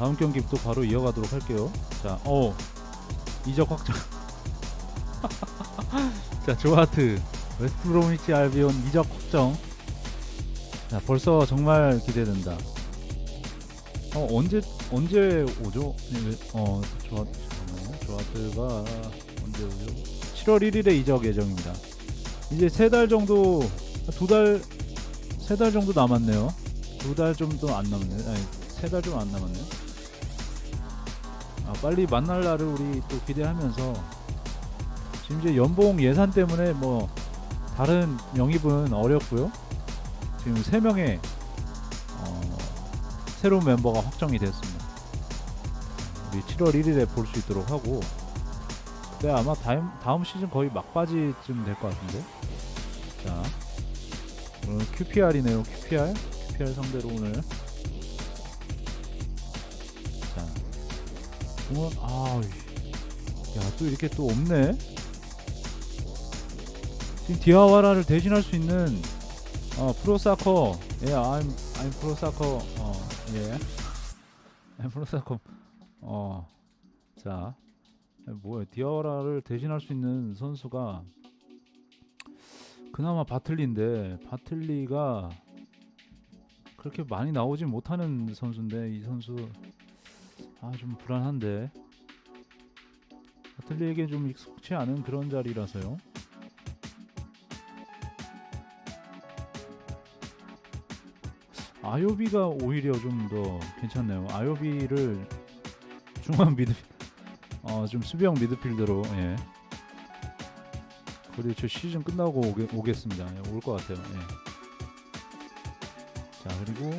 다음 경기 또 바로 이어가도록 할게요. 자, 어 이적 확정. 자, 조하트 웨스트 브로미치 알비온 이적 확정. 자, 벌써 정말 기대된다. 어 언제 언제 오죠? 어 조하. 조하트가 언제 오죠? 7월 1일에 이적 예정입니다. 이제 세 달 정도 두 달 세 달 정도 남았네요. 두 달 좀도 안 남았네. 아니 세 달 좀 안 남았네요. 아 빨리 만날 날을 우리 또 기대하면서 지금 이제 연봉 예산 때문에 뭐 다른 영입은 어렵고요. 지금 세 명의 어, 새로운 멤버가 확정이 됐습니다. 우리 7월 1일에 볼 수 있도록 하고 그때 아마 다음 다음 시즌 거의 막바지쯤 될 것 같은데. 자, 오늘 QPR이네요. QPR, QPR 상대로 오늘. 오늘 아, 야 또 이렇게 또 없네. 지금 디아와라를 대신할 수 있는 어, 프로 사커, 예, I'm I'm 프로 사커, 어, 예, I'm 프로 사커, 어, 자, 뭐야 디아와라를 대신할 수 있는 선수가 그나마 바틀리인데 바틀리가 그렇게 많이 나오지 못하는 선수인데 이 선수 아 좀 불안한데 바틀리에게 좀 익숙치 않은 그런 자리라서요. 아요비가 오히려 좀 더 괜찮네요. 아요비를 중앙 미드 어좀 수비형 미드필더로 예. 그리고 저 시즌 끝나고 오게, 오겠습니다. 예, 올것 같아요. 예. 자 그리고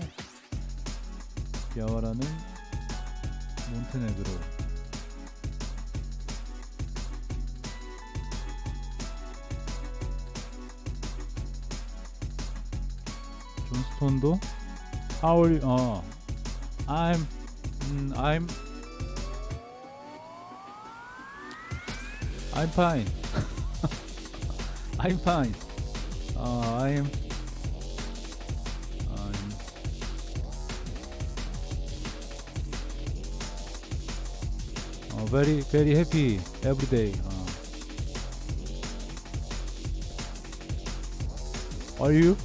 야와라는 몬테네그로 존스톤도 How are you? 어 I'm 음, I'm I'm fine. I'm fine. Uh, I'm. I'm. Very very happy every day. Uh, are you?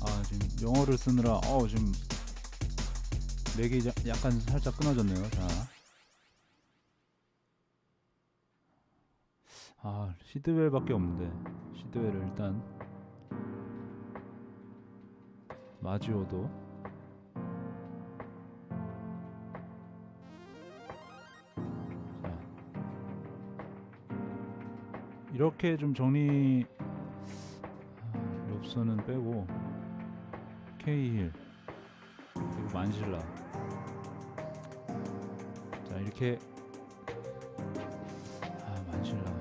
아 지금 영어를 쓰느라 어 지금 맥이 자- 약간 살짝 끊어졌네요. 자. 아, 시드웰밖에 없는데. 시드웰을 일단 마지오도. 자. 이렇게 좀 정리 아, 롭선은 빼고 케이힐 그리고 만실라. 자 이렇게. 아 만실라.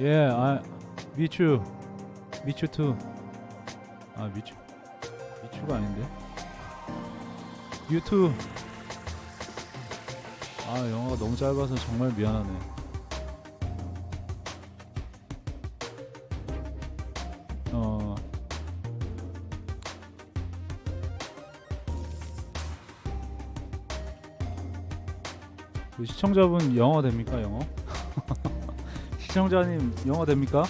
예, 아 미추 미추 투. 아 미추. 미추가 아닌데? 유투. 아 영화가 너무 짧아서 정말 미안하네. 어. 그 시청자분 영어 됩니까 영어? 시청자님 영어 됩니까?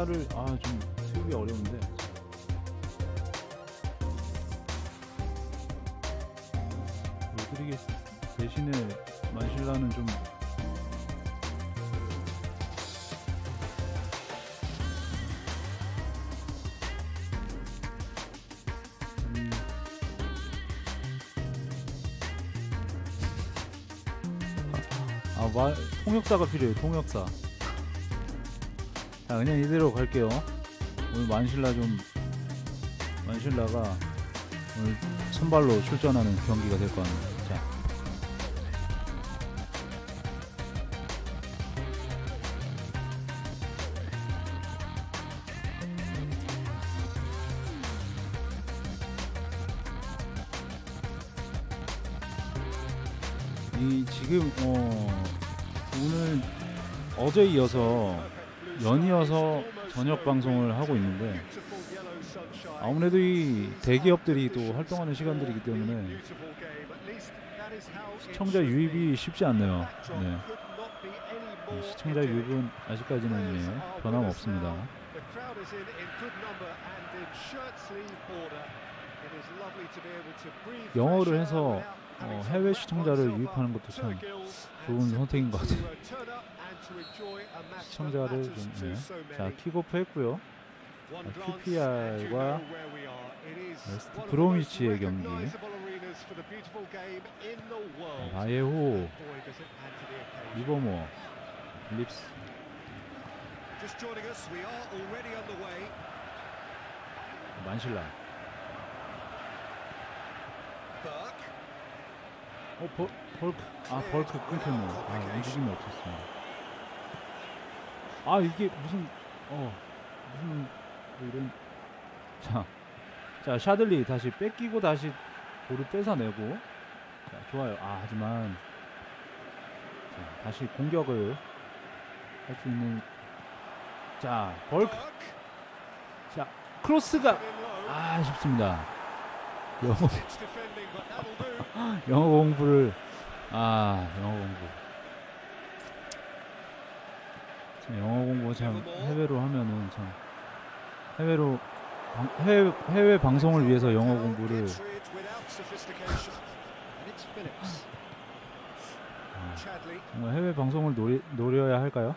만실라를 아 좀 세우기 어려운데 로드리게스 대신에 만실라는 좀 음, 아, 말, 통역사가 필요해요. 통역사. 자, 그냥 이대로 갈게요. 오늘 만실라 좀 만실라가 오늘 선발로 출전하는 경기가 될 것 같네요. 자. 이 지금 어 오늘 어제 이어서 연이어서 저녁 방송을 하고 있는데 아무래도 이 대기업들이 또 활동하는 시간들이기 때문에 시청자 유입이 쉽지 않네요. 네. 시청자 유입은 아직까지는 예, 변함없습니다. 영어를 해서 어, 해외 시청자를 유입하는 것도 참 좋은 선택인 것 같아요. 시청자를 좀 네. 자 킥오프 했고요. QPR과 웨스트 브로미치의 경기. 바예호, 리버모, 립스, 만실라. 어, 벌, 벌크. 아, 벌크 끊겼네요. 아, 움직임이 없었습니다. 아, 이게 무슨, 어, 무슨, 뭐 이런. 자, 자, 샤들리 다시 뺏기고 다시 볼을 뺏어내고. 자, 좋아요. 아, 하지만. 자, 다시 공격을 할 수 있는. 자, 벌크. 자, 크로스가. 아, 아쉽습니다. 영어, 영어 공부를 아 영어 공부 참 영어 공부 참 해외로 하면은 참 해외로 방, 해외, 해외 방송을 위해서 영어 공부를 아, 정말 해외 방송을 노리, 노려야 할까요?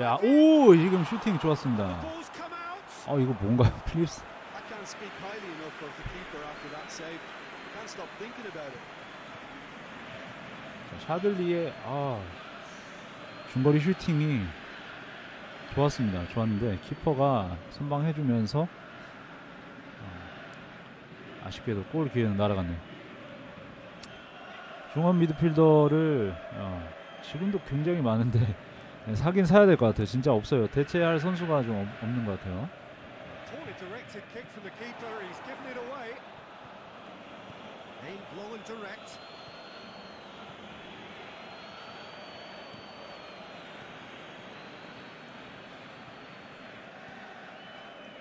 야, 오 지금 슈팅 좋았습니다. 어 이거 뭔가요, 필립스? 샤들리의 아 중거리 슈팅이 좋았습니다. 좋았는데 키퍼가 선방해주면서 아, 아쉽게도 골 기회는 날아갔네요. 중원 미드필더를 어, 지금도 굉장히 많은데 네, 사긴 사야 될 것 같아요. 진짜 없어요. 대체할 선수가 좀 없- 없는 것 같아요.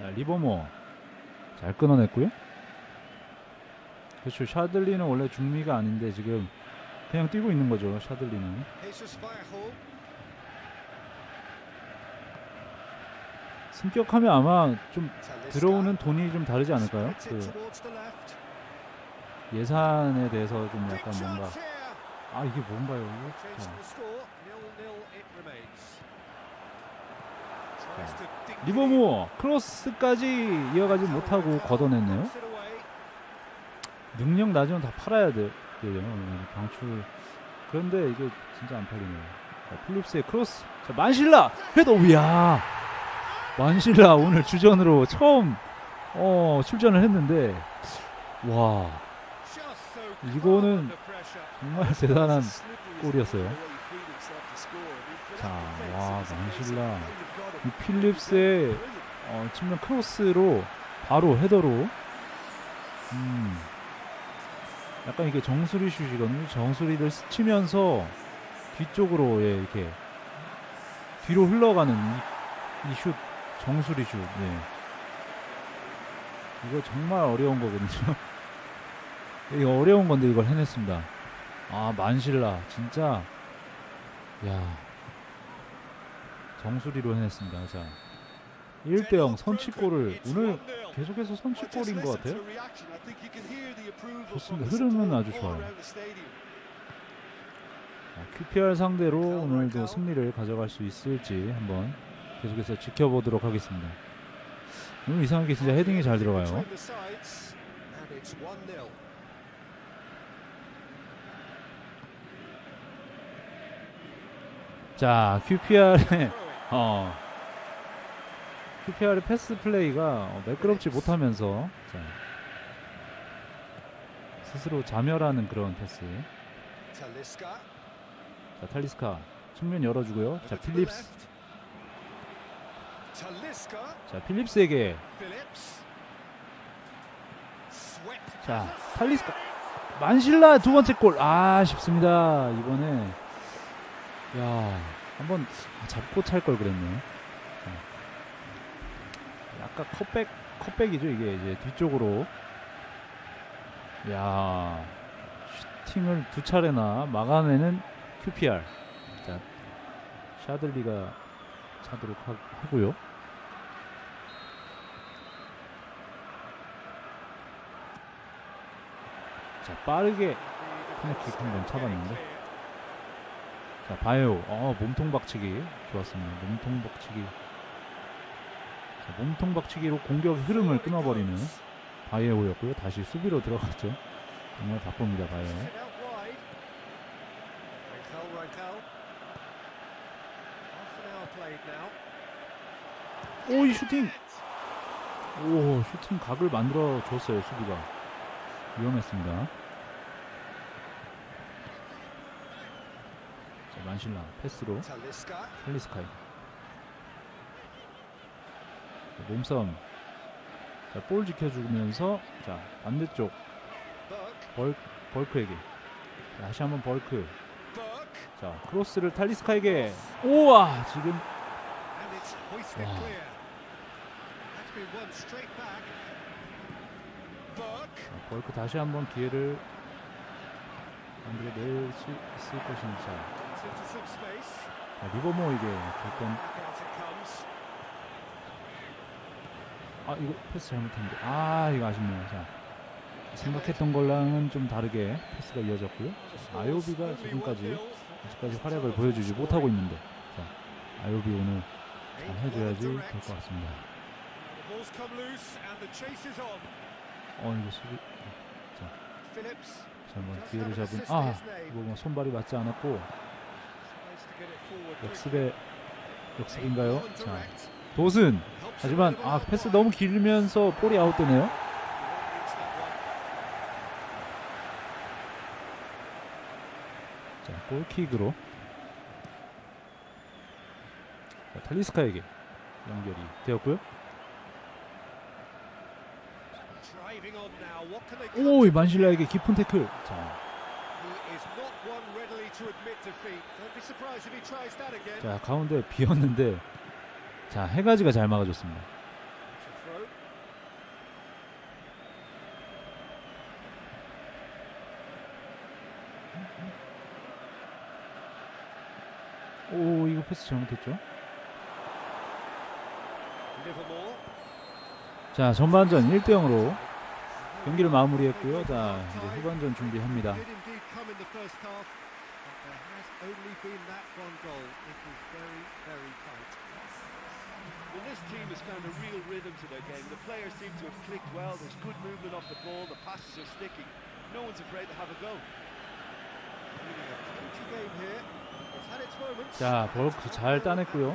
자, 리버모 잘 끊어냈고요. 그렇죠. 샤들리는 원래 중미가 아닌데 지금 그냥 뛰고 있는 거죠. 샤들리는. 승격하면 아마 좀. 들어오는 돈이 좀 다르지 않을까요? 그. 예산에 대해서 좀 약간 뭔가. 아 이게 뭔가요? Changing 자, the score. Nil-nil it remains. Tries to dig it in. 리버모 크로스까지 이어가지 못하고 걷어냈네요. 능력 낮으면 다 팔아야 돼요. 방출 그런데 이게 진짜 안 팔리네요. 자, 필립스의 크로스. 자, 만실라 헤더 우야. 만실라 오늘 주전으로 처음 어, 출전을 했는데 와 이거는. 정말 대단한 골이었어요. 자, 와. 만실라. 필립스의 어, 측면 크로스로 바로 헤더로 음, 약간 이게 정수리 슛이거든요. 정수리를 스치면서 뒤쪽으로 예, 이렇게 뒤로 흘러가는 이 슛 정수리 슛. 예. 이거 정말 어려운 거거든요. 이거 어려운 건데 이걸 해냈습니다. 아 만실라 진짜 야 정수리로 해냈습니다. 자 1대0 선취골을 오늘 계속해서 선취골인 것 같아요. 좋습니다. 흐름은 아주 좋아요. 어, QPR 상대로 오늘도 승리를 가져갈 수 있을지 한번 계속해서 지켜보도록 하겠습니다. 오늘 이상하게 진짜 헤딩이 잘 들어가요. 자 QPR의 어 QPR의 패스 플레이가 어, 매끄럽지 못하면서 자, 스스로 자멸하는 그런 패스. 자 탈리스카 측면 열어주고요. 자 필립스. 자 필립스에게 자 탈리스카 만실라 두 번째 골. 아, 아쉽습니다. 이번에 야, 한번 잡고 찰 걸 그랬네요. 자. 약간 컵백 컵백이죠, 이게 이제 뒤쪽으로. 야. 슈팅을 두 차례나 막아내는 QPR. 자. 샤들리가 차도록 하, 하고요. 자, 빠르게 코너킥 한번 차봤는데. 자, 바이오. 어, 몸통 박치기. 좋았습니다. 몸통 박치기. 자, 몸통 박치기로 공격 흐름을 끊어버리는 바이오였고요. 다시 수비로 들어갔죠. 정말 바쁩니다, 바이오. Sent out wide. Raquel, Raquel. Half an hour played now. 오, 이 슈팅! 오, 슈팅 각을 만들어 줬어요, 수비가. 위험했습니다. 자, 만실라 패스로. 자, 몸싸움. 자, 볼 지켜주면서 자, 반대쪽. 벌, 벌크에게. 자, 다시 한번 벌크. 자, 크로스를 탈리스카에게. 우와, 지금. Burke. 자, 벌크 다시 한번 기회를 만들어낼 수 있을 것인지. 자. 자, 줬던 Back out it comes. 아 이거 패스 잘못했는데. 아 이거 아쉽네요. 자 생각했던 걸랑은 좀 다르게 패스가 이어졌고요. 아요비가 지금까지 아직까지 활약을 보여주지 못하고 있는데. 자 아요비 오늘 잘 해줘야지 될 것 같습니다. 어 이거 수비. Phillips 자 한번 기회를 잡은 아 이거 뭐 손발이 맞지 않았고 tries to get it forward. 역습의 역습인가요 자. 도슨 하지만 아 패스. 너무 길면서 볼이 아웃되네요. 자, 골킥으로 자, 탈리스카에게 연결이 되었고요. Driving on now. What can they 오, 이 만실라에게 깊은 태클. 자, 자 가운데 비었는데 자 해가지가 잘 막아줬습니다. 오, 이거 패스 잘못했죠? 자 전반전 1대 0으로 경기를 마무리했고요. 자 이제 후반전 준비합니다. The first half, but there has only been that one goal. It was very, very tight. Well, this team has found a real rhythm to their game. The players seem to have clicked well. There's good movement off the ball. The passes are sticking. No one's afraid to have a go. Really a clingy game here. It's had its moments. 자 벌크 잘 따냈고요.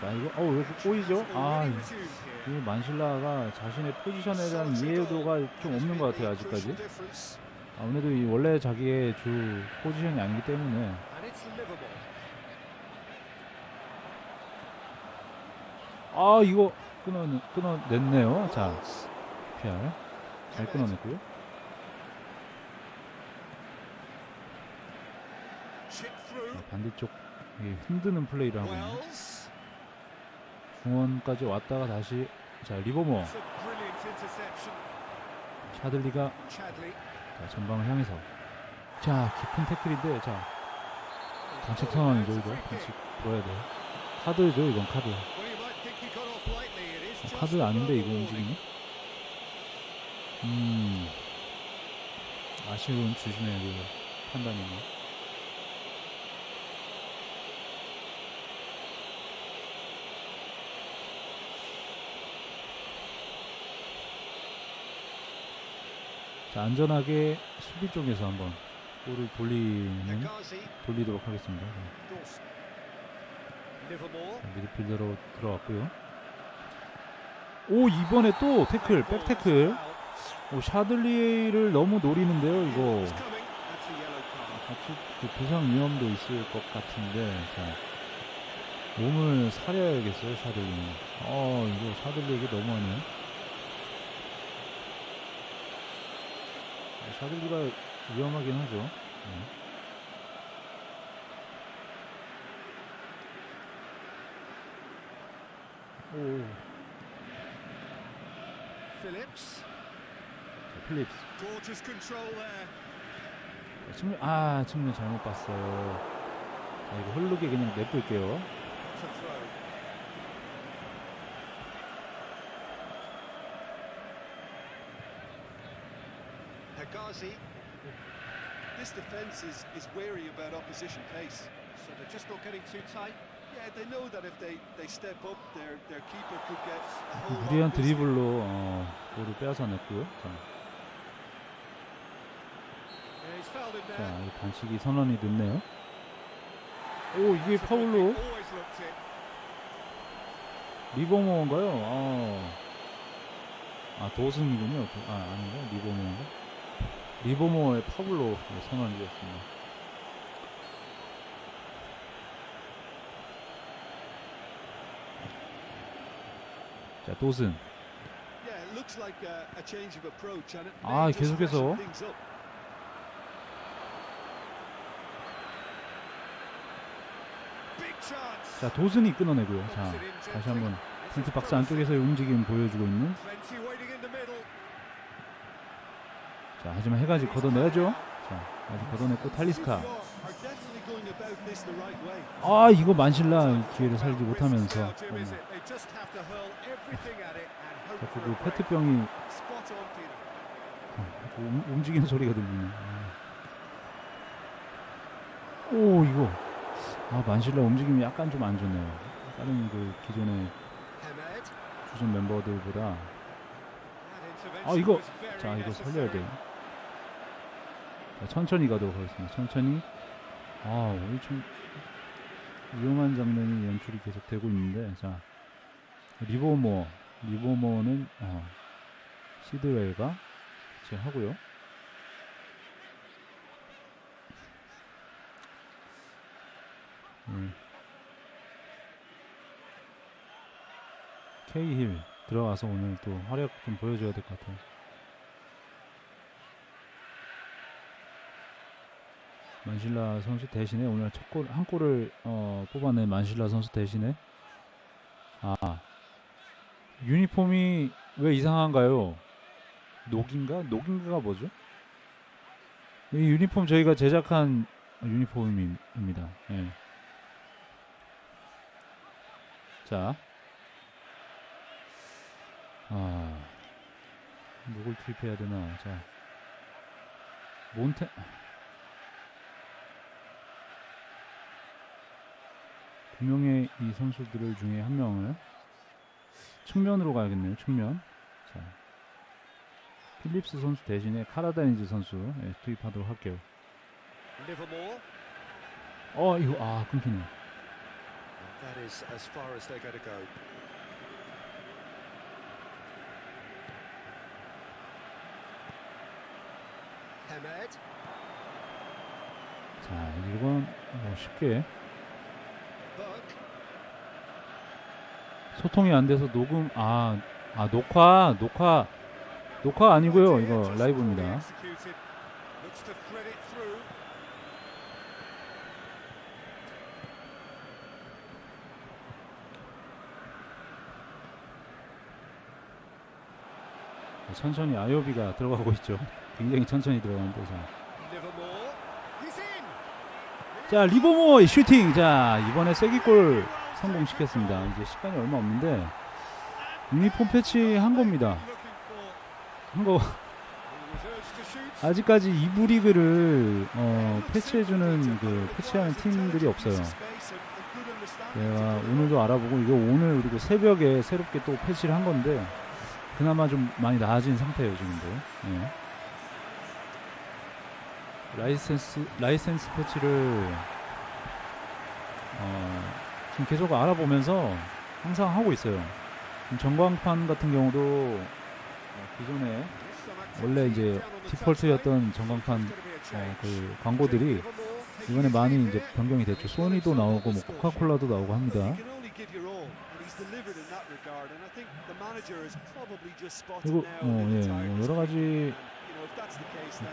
자 이거 어 이거 꼬이죠? 아. 이 만실라가 자신의 포지션에 대한 이해도가 좀 없는 것 같아요 아직까지. 아무래도 이 원래 자기의 주 포지션이 아니기 때문에. 아 이거 끊어 끊어냈네요. 자 PR 잘 끊어냈고요. 자, 반대쪽 이 흔드는 플레이를 하고 있는. 중원까지 왔다가 다시 자. 샤들리가 Chadley. 자, 전방을 향해서 자 깊은 태클인데 자 반칙 상황이죠 이거 반칙 들어야 돼요. 카드죠 이건 카드. Just 카드 아닌데 이거 움직임이? 음 아쉬운 주심의 그 판단이네. 안전하게 수비 쪽에서 한번 볼을 돌리는. 돌리도록 하겠습니다. Livermore. 자, 미드필더로 들어왔고요. 오 이번에 또 태클 백 태클. 오 샤들리를 너무 노리는데요 이거. 같이 그 부상 위험도 있을 것 같은데 자 몸을 사려야겠어요 샤들리는. 어 이거 샤들리에게 너무하네. 샤들리가 위험하긴 하죠. 네. 오, 필립스. 자, 측면, 아, 측면 잘못 봤어요. 자, 이거 흐르게 그냥 냅둘게요. Hegazi. This defence is, is wary about opposition pace. So they're just not getting too tight. Yeah, they know that if they, they step up, their, their keeper could get a whole 무리한 드리블로 어, 볼을 빼앗아 냈고요. 자, 자. 이 반칙이 선언이 됐네요. 오, 이게 파울로. 리버모어인가요? 아, 아 도슨이군요. 도- 아, 아닌가? 리버모어인가? 리버모어의 파울로 선언이 되었습니다. 자, 도슨. 아, 계속해서. 자, 도슨이 끊어내고요. 자, 다시. 한번 is 박스. 안쪽에서의 움직임 보여주고 있는. 자, 하지만 해가지 걷어내야죠. 자, 아직 걷어냈고 탈리스카. 아, 이거 만실라 이 기회를 살지 못하면서 어, 자꾸 그. 페트병이 움- 움직이는 소리가 들리네. 아. 오, 이거. 아, 만실라 움직임이 약간 좀 안 좋네요. 다른 그 기존의. 주전 멤버들보다. 아, 이거. 자, 이거. 살려야. 자, 천천히 가도록 하겠습니다. 천천히. 아, 오늘 좀 위험한 장면이 연출이 계속 되고 있는데, 자, 리버모어, 리버모어는 어, 시드웨이가 제 하고요. 음. 케이힐 들어가서 오늘 또 활약 좀 보여줘야 될 것 같아요. 만실라 선수 대신에 오늘 첫 골 한 골을 어, 뽑아낸 만실라 선수 대신에 아 유니폼이 왜 이상한가요? 녹인가? 녹인가가 뭐죠? 이 유니폼 저희가 제작한 유니폼입니다. 예. 자, 아 누굴 투입해야 되나? 자, 몬테 두 명의 이 선수들 중에 한 명을 측면으로 가야겠네요. 측면. 자, 필립스 선수 대신에 카라다니즈 선수 예, 투입하도록 할게요. 어 이거 아 끊기네. 자 이건 뭐 쉽게. 소통이 안 돼서 녹음 아, 아 녹화 녹화 녹화 아니고요 이거 라이브입니다. 천천히 아요비가 들어가고 있죠. 굉장히 천천히 들어가는데 자. 자 리버모어의 슈팅 자 이번에 쐐기골 성공시켰습니다. 이제 시간이 얼마 없는데 유니폼 패치 한 겁니다. 한 거. 아직까지 이부 리그를 어, 패치해주는 그 패치하는 팀들이 없어요. 내가 오늘도 알아보고 이거 오늘 그리고 새벽에 새롭게 또 패치를 한 건데 그나마 좀 많이 나아진 상태예요 지금도. 예. 라이센스 라이센스 패치를 어, 지금 계속 알아보면서 항상 하고 있어요. 전광판 같은 경우도 어, 기존에 원래 이제 디폴트였던 전광판 어, 그 광고들이 이번에 많이 이제 변경이 됐죠. 소니도 나오고 뭐 코카콜라도 나오고 합니다. 그리고 어, 예, 뭐 여러 가지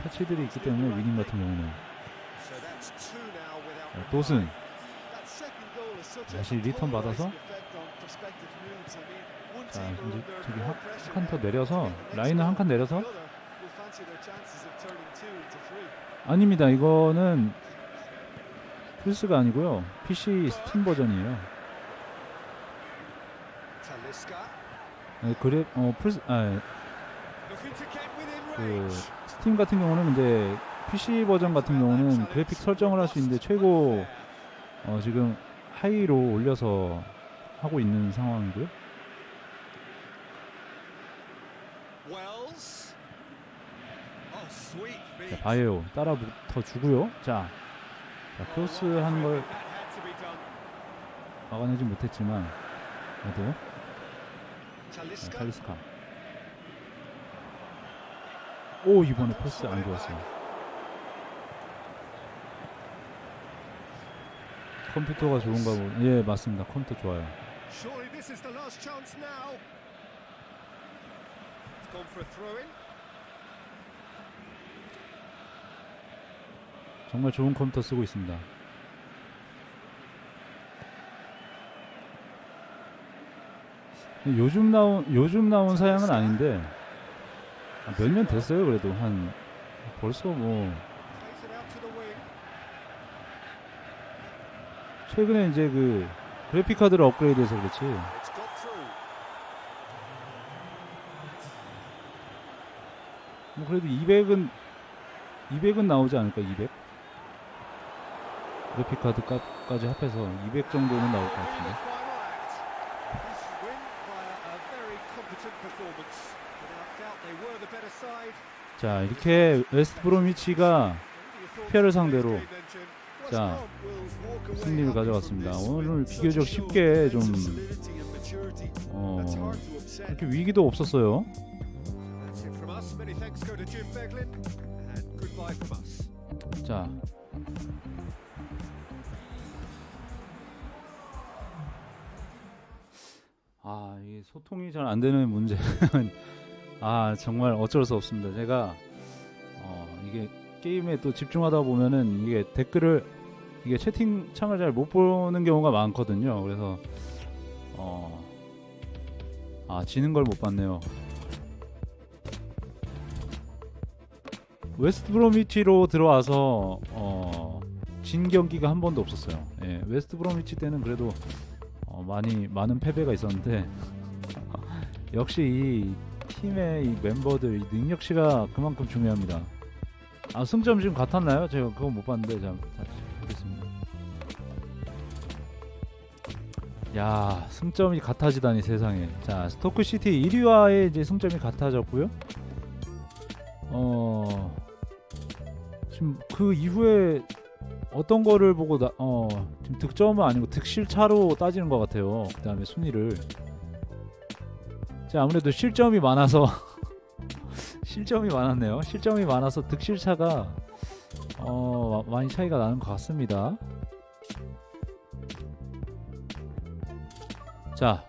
터치들이 있기 때문에 위닝 같은 경우는 자. 도슨 다시 리턴 받아서 자 이제 저기 more 한 pressure 칸더 now 내려서 라인을 한. 칸 내려서. 아닙니다 이거는 플스가 아니고요 PC 스팀 버전이에요 네, 그래 어 플스 아 looking to get within 그. 스팀 같은 경우는 이제 PC 버전 같은 경우는 그래픽 설정을 할 수 있는데 최고 어 지금 하이로 올려서 하고 있는 상황이고요 자. 바이오 따라 붙어 주고요 자, 자 크로스 하는 걸. 막아내지 못했지만 그래도. 탈리스카 오 이번에 패스 안 좋았어요. 컴퓨터가 좋은가 보. 예 맞습니다. 컴퓨터 좋아요. 정말 좋은 컴퓨터 쓰고 있습니다. 요즘 나온 요즘 나온 사양은 아닌데 몇 년 됐어요 그래도 한 벌써 뭐. 최근에 이제 그 그래픽 카드를 업그레이드해서 그렇지. 뭐 그래도 200은 200은 나오지 않을까 200 그래픽 카드 값까지 합해서 200 정도는 나올 것 같은데 자 이렇게 웨스트 브로미치가 표를 상대로 자, 승리를 가져갔습니다. 오늘 비교적 쉽게 좀 어, 그렇게 위기도 없었어요. 자. 아, 이 소통이 잘 안 되는 문제는 아, 정말 어쩔 수 없습니다. 제가 어, 이게 게임에 또 집중하다 보면은 이게 댓글을 이게 채팅창을 잘 못 보는 경우가 많거든요. 그래서 어 아, 지는 걸 못 봤네요. 웨스트 브로미치로 들어와서 어, 진 경기가 한 번도 없었어요. 예, 웨스트 브로미치 때는 그래도 어, 많이 많은 패배가 있었는데 역시 이 팀의 이 멤버들 이 능력치가 그만큼 중요합니다. 아 승점 지금 같았나요? 제가 그거 못 봤는데 자 다시 보겠습니다. 야 승점이 같아지다니 세상에. 자 스토크 시티 1위와의 이제 승점이 같아졌고요. 어 지금 그 이후에 어떤 거를 보고 나, 어 지금 득점은 아니고 득실 차로 따지는 것 같아요. 그 다음에 순위를. 자 아무래도 실점이 많아서 실점이 많았네요. 실점이 많아서 득실 차가 어 마- 많이 차이가 나는 것 같습니다. 자